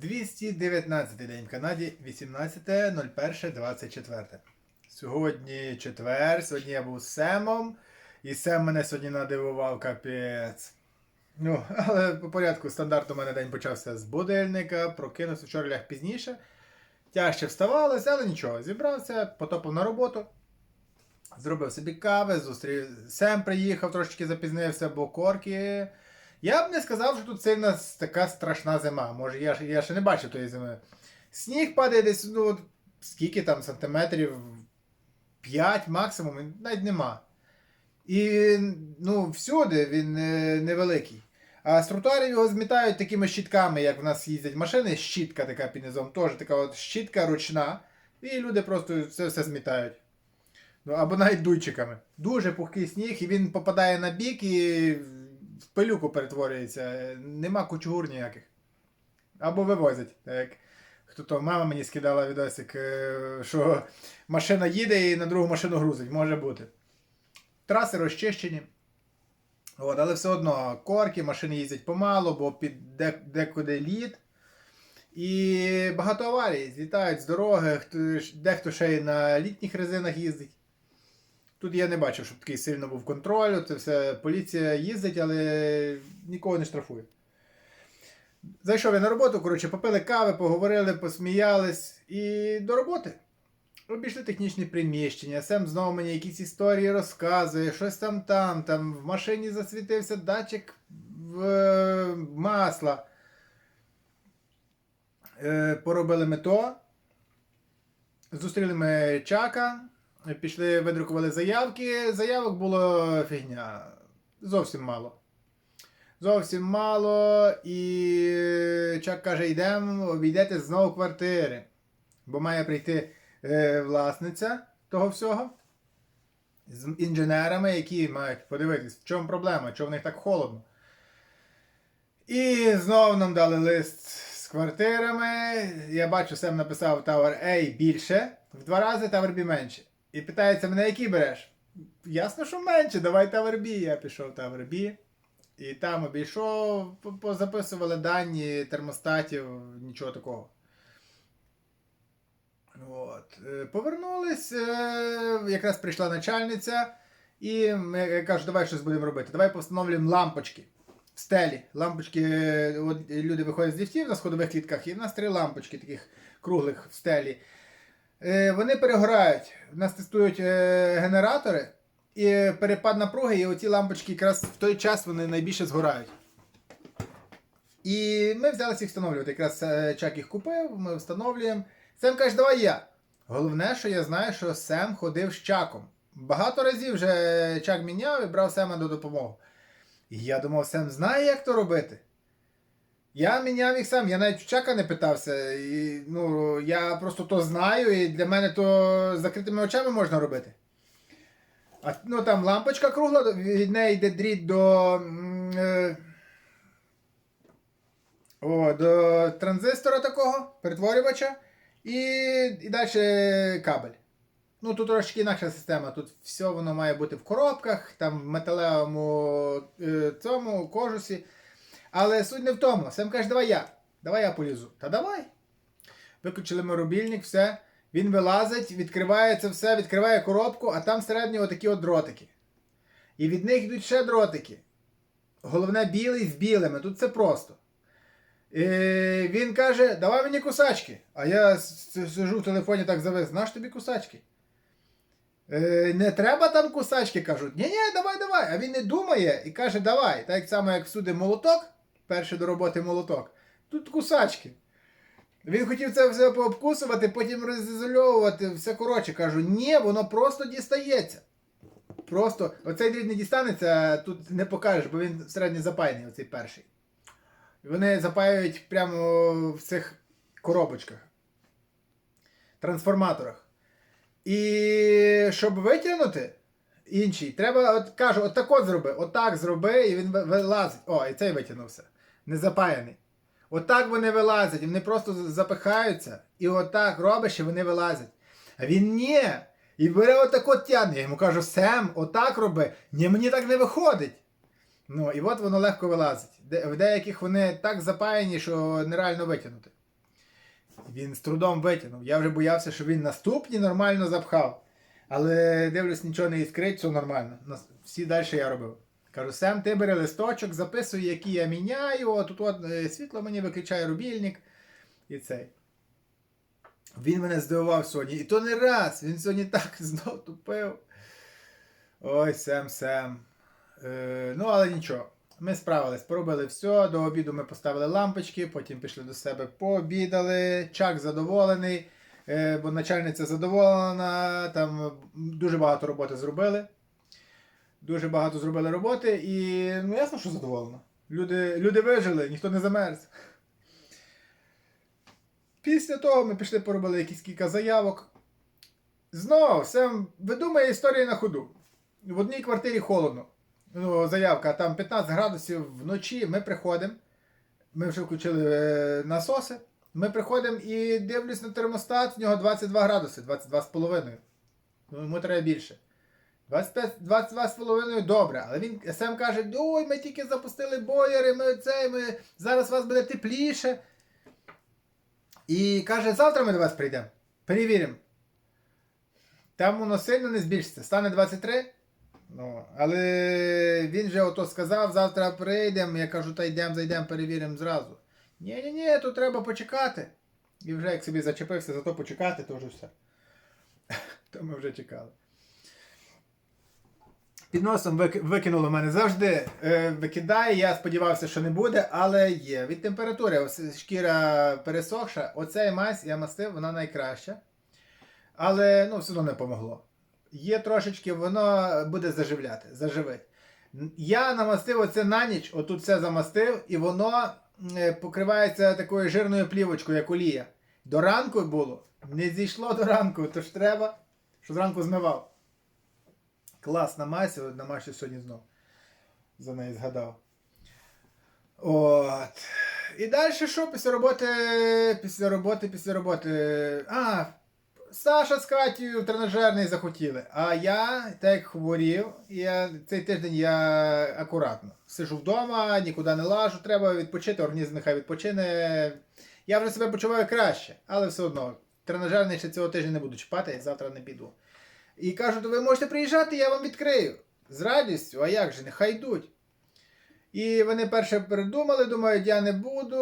219 день в Канаді, 18.01.24. Сьогодні четвер, сьогодні я був з Семом, і Сем мене сьогодні надивував капець. Ну, але по порядку стандартно у мене день почався з будильника, прокинувся вчора ляг пізніше. Тяжче вставалося, але нічого. Зібрався, потопав на роботу. Зробив собі кави, зустрів. Сем приїхав, трошечки запізнився, бо корки. Я б не сказав, що тут сильна с- така страшна зима. Може, я, я ще не бачив тої зими. Сніг падає десь, ну, от скільки там сантиметрів? 5 максимум, навіть нема. І ну, всюди він е, невеликий. А з тротуарів його змітають такими щітками, як в нас їздять машини, щітка така під низом, теж така от щітка ручна. І люди просто це все змітають. Ну, або навіть дуйчиками. Дуже пухкий сніг, і він попадає на бік і в пилюку перетворюється. Нема кучугур ніяких. Або вивозять. Так. Хто то мама мені скидала відосик, е, що машина їде і на другу машину грузить. Може бути. Траси розчищені. От, але все одно корки, машини їздять помало, бо під декуди лід. І багато аварій. Злітають з дороги, дехто ще й на літніх резинах їздить. Тут я не бачив, щоб такий сильно був контроль. Це все поліція їздить, але нікого не штрафує. Зайшов я на роботу, коротше, попили кави, поговорили, посміялись і до роботи. Обійшли технічні приміщення, Сем знову мені якісь історії розказує, щось там там, там в машині засвітився датчик в масла. Е, поробили ми то. Зустріли ми чака, пішли, видрукували заявки. Заявок було фігня. Зовсім мало. Зовсім мало. І Чак каже: йдемо, обійдете знову квартири. Бо має прийти е, власниця того всього з інженерами, які мають подивитись, в чому проблема, чому в них так холодно. І знову нам дали лист з квартирами. Я бачу, Сем написав Tower A більше, в два рази Tower B менше. І питається мене, який береш? Ясно, що менше, давай B. Я пішов в Tower. І там обійшов, по- позаписували дані термостатів, нічого такого. От. е, Повернулись, е, якраз прийшла начальниця, і ми я кажу, давай щось будемо робити. Давай постановлюємо лампочки в стелі. Лампочки, е, от люди виходять з ліфтів на сходових клітках, і в нас три лампочки таких круглих в стелі. Е, Вони перегорають. У нас тестують е, генератори, і перепад напруги, і оці лампочки якраз в той час вони найбільше згорають. І ми взялися їх встановлювати. Якраз е, Чак їх купив, ми встановлюємо. Сем каже, давай я. Головне, що я знаю, що Сем ходив з Чаком. Багато разів вже Чак міняв і брав Сема до допомоги. І я думав, Сем знає, як то робити. Я міняв їх сам, я навіть в Чака не питався. І, ну, я просто то знаю, і для мене то з закритими очами можна робити. А, ну там лампочка кругла, від неї йде дріт до. е, о, до транзистора такого, перетворювача, і, і далі кабель. Ну, тут трошки інакша система. Тут все воно має бути в коробках, там в металевому е, цьому кожусі. Але суть не в тому. Сем каже, давай я. Давай я полізу. Та давай. Виключили ми рубільник, все. Він вилазить, відкриває це все, відкриває коробку, а там всередині отакі от дротики. І від них йдуть ще дротики. Головне білий з білими. Тут це просто. Е, він каже, давай мені кусачки. А я сижу в телефоні так завис, наш тобі кусачки. Е, не треба там кусачки, кажуть. Ні, ні, давай, давай. А він не думає і каже, давай. Так само, як всюди молоток, перший до роботи молоток, тут кусачки. Він хотів це все пообкусувати, потім розізольовувати, все коротше. Кажу, ні, воно просто дістається. Просто оцей дріт не дістанеться, тут не покажеш, бо він середньо запаяний, оцей перший. Вони запаюють прямо в цих коробочках, трансформаторах. І щоб витягнути інший, треба, от кажу, от так от зроби, отак зроби, і він вилазить. О, і цей витягнувся. Не запаяний. Отак вони вилазять, вони просто запихаються, і отак робиш, і вони вилазять. А він ні. І бере отак от тягне. Я йому кажу, Сем, отак роби. Ні, мені так не виходить. Ну, і от воно легко вилазить. Де- В деяких вони так запаяні, що нереально витягнути. Він з трудом витягнув. Я вже боявся, що він наступні нормально запхав. Але дивлюсь, нічого не іскрить, все нормально. Всі далі я робив. Кажу, Сем, ти бери листочок, записуй, які я міняю. От тут е, світло мені виключає рубільник. І цей. Він мене здивував сьогодні. І то не раз. Він сьогодні так знов тупив. Ой, Сем, Сем. Е, ну, але нічого. Ми справились, поробили все. До обіду ми поставили лампочки, потім пішли до себе, пообідали. Чак задоволений, е, бо начальниця задоволена. Там дуже багато роботи зробили. Дуже багато зробили роботи і ну ясно, що задоволена. Люди, люди вижили, ніхто не замерз. Після того ми пішли поробили якісь кілька заявок. Знову, все видумає історія на ходу. В одній квартирі холодно. Ну, заявка, там 15 градусів вночі. Ми приходимо. Ми вже включили е, насоси. Ми приходимо і дивлюсь на термостат, в нього 22 градуси, 22,5. Ну, йому треба більше. 25, 22,5 добре, але він сам каже: ой, ми тільки запустили боєри, ми це, ми, зараз у вас буде тепліше. І каже, завтра ми до вас прийдемо. Перевіримо. Там воно сильно не збільшиться. Стане 23. Ну, але він же ото сказав, завтра прийдемо. Я кажу, та йдемо, зайдемо, перевіримо зразу. Ні, ні, ні, тут треба почекати. І вже як собі зачепився за то почекати, то вже все. То ми вже чекали. Під носом викинуло мене завжди е, викидає. Я сподівався, що не буде, але є. Від температури шкіра пересохша. Оцей мазь я мастив, вона найкраща. Але ну, все одно не помогло. Є трошечки, воно буде заживляти, заживить. Я намастив оце на ніч, отут все замастив, і воно е, покривається такою жирною плівочкою, як олія. До ранку було. Не зійшло до ранку, то ж треба, що зранку змивав. Класна мазь, от намащу сьогодні знов. За неї згадав. От. І далі що після роботи, після роботи, після роботи. А, Саша з Катєю тренажерний захотіли. А я, так хворів, я, цей тиждень я акуратно. Сижу вдома, нікуди не лажу, треба відпочити, організм нехай відпочине. Я вже себе почуваю краще, але все одно. Тренажерний ще цього тижня не буду чіпати, завтра не піду. І кажуть, ви можете приїжджати, я вам відкрию. З радістю, а як же, нехай йдуть. І вони перше придумали, думають, я не буду,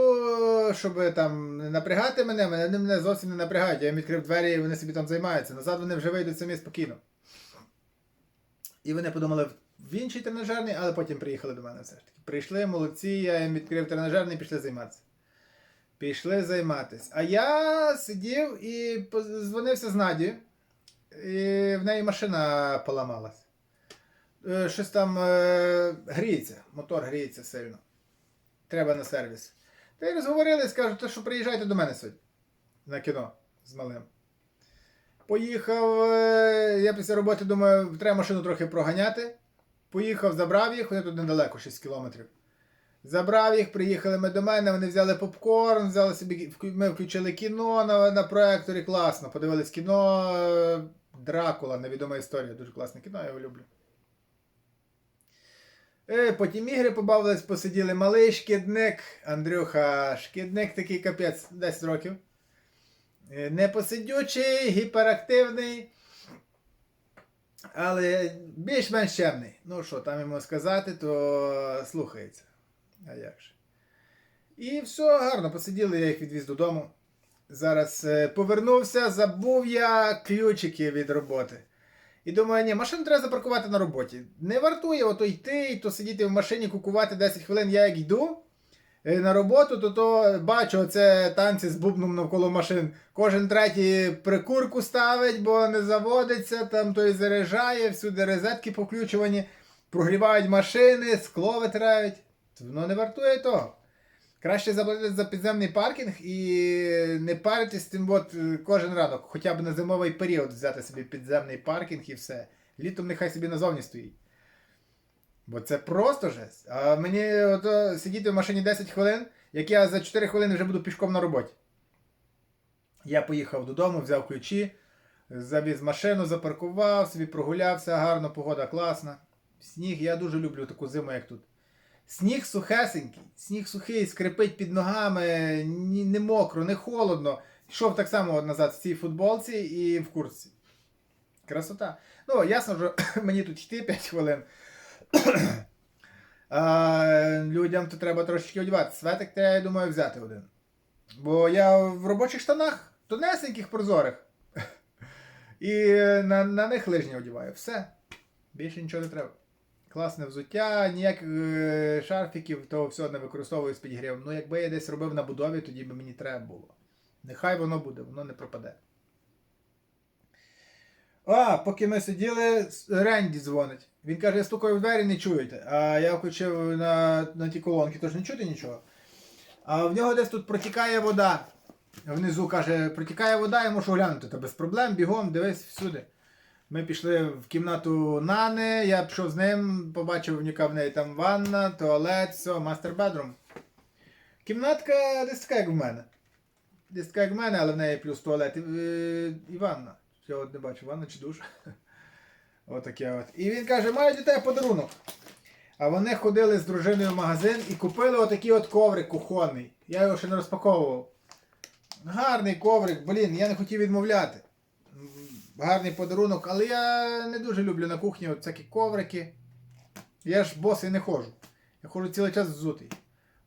щоб там не напрягати мене, вони мене зовсім не напрягають. Я їм відкрив двері і вони собі там займаються. Назад вони вже вийдуть самі спокійно. І вони подумали в інший тренажерний, але потім приїхали до мене все ж таки. Прийшли, молодці, я їм відкрив тренажерний і пішли займатися. Пішли займатися. А я сидів і дзвонився з Надією, і в неї машина поламалась. Е, Щось там е, гріється, мотор гріється сильно. Треба на сервіс. Та й розговорили, скажуть, що приїжджайте до мене сьогодні на кіно з малим. Поїхав, е, я після роботи думаю, треба машину трохи проганяти. Поїхав, забрав їх, вони тут недалеко, 6 кілометрів. Забрав їх, приїхали ми до мене, вони взяли попкорн, взяли собі, ми включили кіно на, на проекторі, класно. Подивились кіно Дракула, невідома історія. Дуже класне кіно, я його люблю. Е, потім ігри побавились, посиділи малий шкідник, Андрюха, шкідник такий капець, 10 років. Е, Непосидючий, гіперактивний, але більш-менш чемний. Ну що, там йому сказати, то слухається. А як же? І все, гарно, посиділи, я їх відвіз додому. Зараз е, повернувся, забув я ключики від роботи. І думаю, ні, машину треба запаркувати на роботі. Не вартує ото йти, і то сидіти в машині, кукувати 10 хвилин, я як йду е, на роботу, то то бачу оце танці з бубном навколо машин. Кожен третій прикурку ставить, бо не заводиться, там той заряджає, всюди розетки поключувані, прогрівають машини, скло витирають. Воно не вартує того. Краще заплатити за підземний паркінг і не паритись тим от е, кожен ранок, хоча б на зимовий період взяти собі підземний паркінг і все. Літом нехай собі назовні стоїть. Бо це просто жесть. А мені ото сидіти в машині 10 хвилин, як я за 4 хвилини вже буду пішком на роботі. Я поїхав додому, взяв ключі, завіз машину, запаркував, собі прогулявся, гарно, погода класна. Сніг, я дуже люблю таку зиму, як тут. Сніг сухесенький, сніг сухий, скрипить під ногами, ні- не мокро, не холодно. Йшов так само назад в цій футболці і в куртці. Красота. Ну, ясно, що мені тут йти 5 хвилин. А людям то треба трошечки одягати. Светик треба, я думаю, взяти один. Бо я в робочих штанах, тонесеньких прозорих. І на, на них лижні одягаю. Все. Більше нічого не треба. Класне взуття, ніяких е, шарфіків, того всього не використовую з підігрівом. Ну, якби я десь робив на будові, тоді би мені треба було. Нехай воно буде, воно не пропаде. А, поки ми сиділи, Ренді дзвонить. Він каже, я стукаю в двері, не чуєте. А я включив на, на ті колонки, тож не чути нічого. А в нього десь тут протікає вода. Внизу каже, протікає вода, я мушу глянути. Та без проблем, бігом, дивись всюди. Ми пішли в кімнату Нани, я пішов з ним, побачив, яка в неї там ванна, туалет, все, мастер бедрум. Кімнатка десь така, як в мене. Десь така, як в мене, але в неї плюс туалет і, і ванна. Я от не бачу, ванна чи душ. Отаке от. І він каже, маю для тебе подарунок. А вони ходили з дружиною в магазин і купили отакий от коврик кухонний. Я його ще не розпаковував. Гарний коврик, блін, я не хотів відмовляти. Гарний подарунок, але я не дуже люблю на кухні от всякі коврики. Я ж босий не ходжу. Я ходжу цілий час взутий.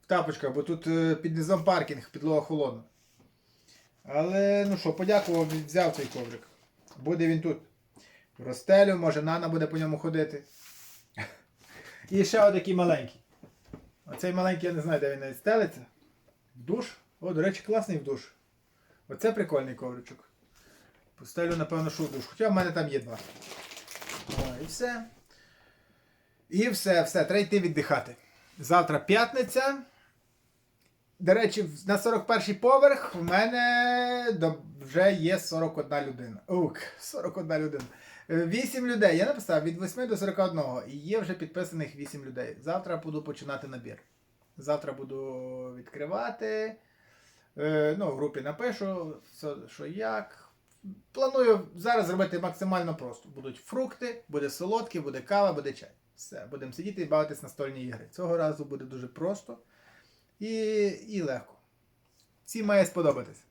В тапочках, бо тут е, під низом паркінг, підлога холодна. Але ну що, подякував, взяв цей коврик. Буде він тут. Розстелю, може Нана буде по ньому ходити. І ще отакий маленький. Оцей маленький, я не знаю, де він навіть стелиться. В душ. О, до речі, класний в душ. Оце прикольний ковричок. Поставлю, напевно, що душ. Хоча в мене там є два. О, і все. І все, все, треба йти віддихати. Завтра п'ятниця. До речі, на 41 поверх в мене вже є 41 людина. Ук, 41 людина. 8 людей. Я написав від 8 до 41. І є вже підписаних 8 людей. Завтра буду починати набір. Завтра буду відкривати. Е, ну, в групі напишу, що як. Планую зараз зробити максимально просто. Будуть фрукти, буде солодкий, буде кава, буде чай. Все, будемо сидіти і бавитись настольні ігри. Цього разу буде дуже просто і, і легко. Всім має сподобатись.